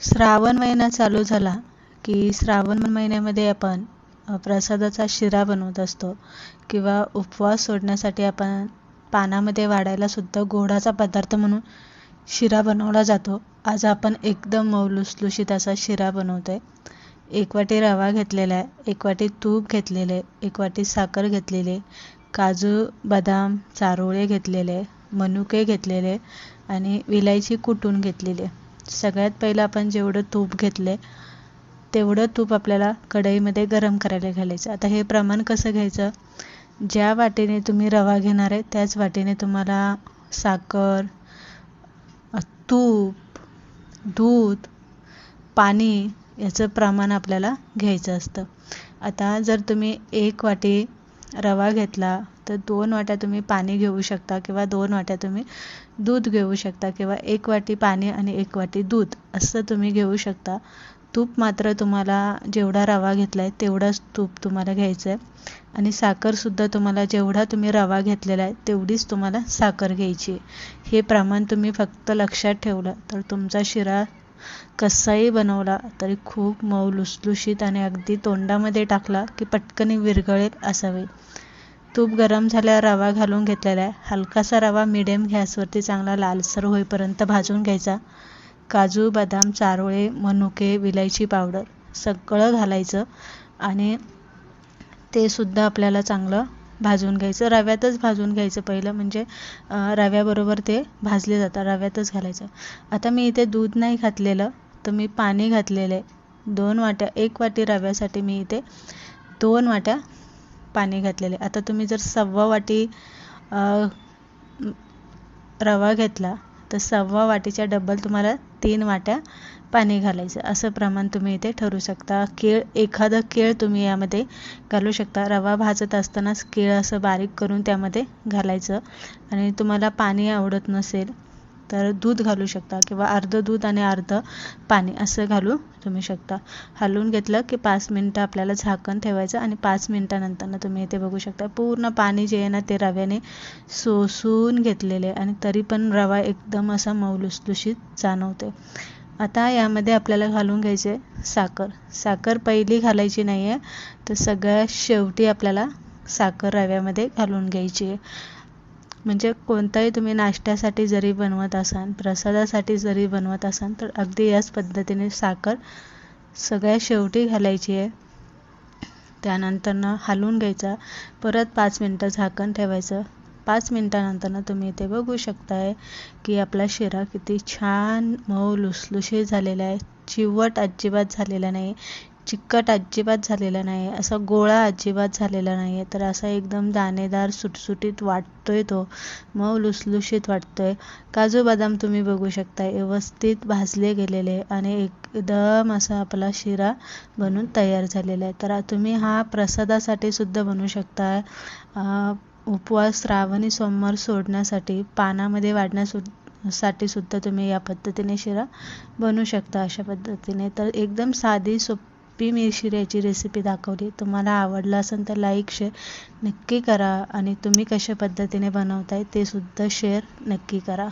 श्रावण महिना चालू झाला की श्रावण महिन्यामध्ये आपण प्रसादाचा शिरा बनवत असतो किंवा उपवास सोडण्यासाठी आपण पानामध्ये वाढायला सुद्धा गोडाचा पदार्थ म्हणून शिरा बनवला जातो. आज आपण एकदम मौलुसलुशीत असा शिरा बनवतो आहे एक वाटी रवा घेतलेला आहे एक वाटी तूप घेतलेले एक वाटी साखर घेतलेली काजू बदाम चारोळे घेतलेले मनुके घेतलेले आणि विलायची कुटून घेतलेली. सगळ्यात पहिलं आपण जेवढं तूप घेतलं तेवढं तूप आपल्याला कढईमध्ये गरम करायला घालायचं. आता हे प्रमाण कसं घ्यायचं? ज्या वाटीने तुम्ही रवा घेणार आहे त्याच वाटीने तुम्हाला साखर तूप दूध पाणी याचं प्रमाण आपल्याला घ्यायचं असतं. आता जर तुम्ही एक वाटी रवा घेतला तर दोन वाट्या तुम्ही पाणी घेऊ शकता किंवा दोन वाट्या तुम्ही दूध घेऊ शकता किंवा एक वाटी पाणी आणि एक वाटी दूध असं तुम्ही घेऊ शकता. तूप मात्र तुम्हाला जेवढा रवा घेतला आहे तेवढाच तूप तुम्हाला घ्यायचं आहे आणि साखरसुद्धा तुम्हाला जेवढा तुम्ही रवा घेतलेला आहे तेवढीच तुम्हाला साखर घ्यायची आहे. हे प्रमाण तुम्ही फक्त लक्षात ठेवलं तर तुमचा शिरा कसाही बनवला तरी खूप मऊ लुसलुशीत आणि अगदी तोंडामध्ये टाकला की पटकन विरघळेल असावे. तूप गरम झाल्यावर रवा घालून घेतलेला आहे हलकासा रवा मिडियम गॅसवरती चांगला लालसर होईपर्यंत भाजून घ्यायचा. काजू बदाम चारोळे मनुके विलायची पावडर सगळं घालायचं आणि ते सुद्धा आपल्याला चांगलं भाजून घ्यायचं. रव्यातच भाजून घ्यायचं पहिलं. म्हणजे रव्याबरोबर ते भाजले जातात. रव्यातच घालायचं. आता मी इथे दूध नाही घातलेलं तर मी पाणी घातलेलं आहे. दोन वाट्या एक वाटी रव्यासाठी मी इथे दोन वाट्या पाणी घातलेले आता तुम्ही जर सव्वा वाटी रवा घेतला तर सव्वा वाटीच्या डबल तुम्हाला तीन वाट्या पाणी घालायचं. असं प्रमाण तुम्ही इथे ठरू शकता. केळ एखादं केळ तुम्ही यामध्ये घालू शकता. रवा भाजत असतानाच केळ असं बारीक करून त्यामध्ये घालायचं. आणि तुम्हाला पाणी आवडत नसेल तर दूध घालू शकता किंवा अर्धं दूध आणि अर्धं पाणी असं घालू तुम्ही शकता. हलवून घेतलं की पाच मिनटं आपल्याला झाकण ठेवायचं आणि पाच मिनटानंतर तुम्ही इथे बघू शकता पूर्ण पाणी जे आहे ना ते रव्याने सोसून घेतलेले आणि तरी पण रवा एकदम असा मौलुसलुशीत जाणवते. आता यामध्ये आपल्याला घालून घ्यायचे साखर. साखर पहिली घालायची नाही आहे तर सगळ्यात शेवटी आपल्याला साखर रव्यामध्ये घालून घ्यायची आहे. म्हणजे कोणताही तुम्ही नाश्त्यासाठी जरी बनवत असाल प्रसादासाठी जरी बनवत असाल तर अगदी याच पद्धतीने साखर सगळ्या शेवटी घालायची आहे. त्यानंतरनं हलवून घ्यायचा. परत पाच मिनटं झाकण ठेवायचं. पाच मिनटानंतरनं तुम्ही इथे बघू शकताय की आपला शिरा किती छान मऊ लुसलुशीत झालेला आहे. चिवट अजिबात झालेला नाही. चिकट अजिबात झालेला नाही आहे असा गोळा अजिबात झालेला नाही आहे तर असा एकदम दाणेदार सुटसुटीत वाटतोय तो. मऊ लुसलुशीत वाटतोय. काजू बदाम तुम्ही बघू शकता व्यवस्थित भाजले गेलेले आणि एकदम असा आपला शिरा बनून तयार झालेला आहे. तर तुम्ही हा प्रसादासाठी सुद्धा बनवू शकता उपवास श्रावणी सोमवार सोडण्यासाठी पानामध्ये वाढण्यासाठी साठी सुद्धा तुम्ही या पद्धतीने शिरा बनवू शकता अशा पद्धतीने. तर एकदम साधी सोप सोपी मी शिऱ्याची रेसिपी दाखवली. तुम्हाला आवडलं असेल तर लाईक शेअर नक्की करा आणि तुम्ही कशा पद्धतीने बनवताय ते सुद्धा शेअर नक्की करा.